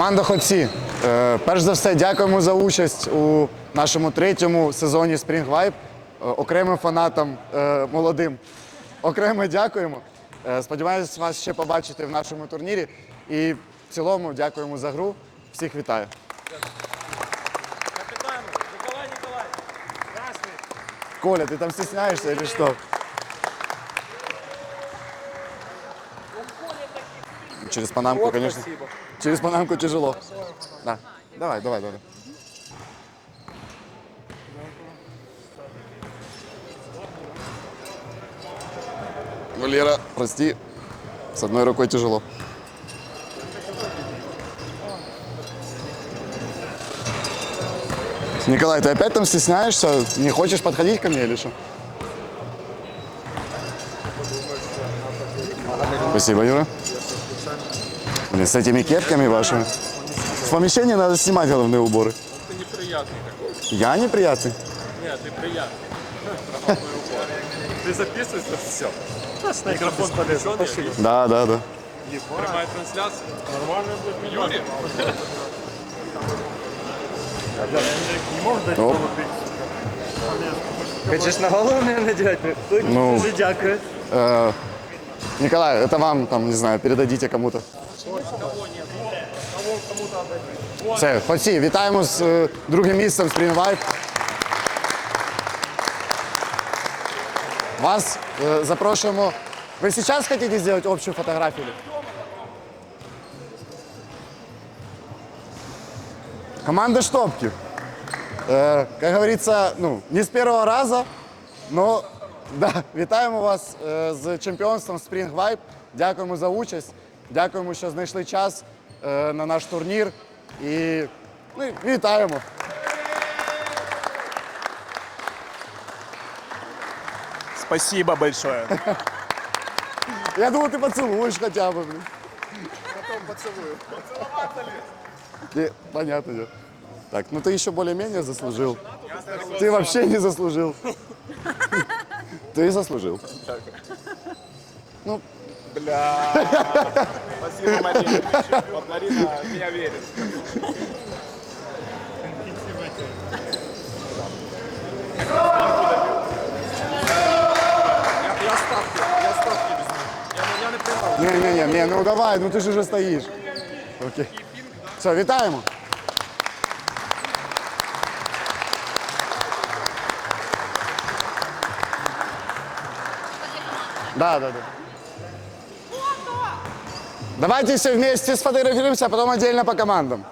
Команда Ходці. Е, перш за все, дякуємо за участь у нашому третьому сезоні Spring Vibe. Е, окремим фанатам е, молодим. Окремо дякуємо. Сподіваюсь, вас ще побачити в нашому турнірі. І в цілому дякуємо за гру. Всіх вітаю. Капитан Николай Николаевич. Красный. Коля, ти там стесняєшся чи що? Через панамку, конечно. Спасибо. Через панамку тяжело. Да. Давай, давай, давай. Валера, прости, с одной рукой тяжело. Николай, ты опять там стесняешься? Не хочешь подходить ко мне или что? Спасибо, Юра. Блин, с этими кепками вашими. В помещении надо снимать головные уборы. Ты неприятный такой. Я неприятный. Нет, ты приятный. Ты записываешься? Все. Микрофон. Спасибо. Да, да, да. Прямая трансляция. Нормально будет. Юрий? Оп. Хочеш на голову не надягати? Ой, Ну. Дуже дякую. Э, Николай, это вам, там, не знаю, передадите кому-то. Все, Хоці, вітаємо з е, другим місцем Spring Vibe. Вас е, запрошуємо. Вы сейчас хотите сделать общую фотографию? Команда Штопки. Э, как говорится, ну, не с первого раза, но да, вітаємо вас е, з чемпіонством Spring Vibe. Дякуємо за участь. Дякуємо, що знайшли час е, на наш турнір. І ну, і вітаємо. Спасибо большое. Я думаю, ти поцілуєш хоча б. Блін. Потом поцілую. Понятно. дело. Так, ну ты еще более-менее заслужил. Ты вообще не заслужил. Ты заслужил. Спасибо, Марина. Вот Марина в меня верит. Я ставки. Я ставки візьму. Я, не- я не приймав. Не-не-не, не, ну давай, ну ти ж уже стоїш. Окей. Все, вітаємо. Да, да, да. Давайте все вместе сфотографируемся, а потом отдельно по командам.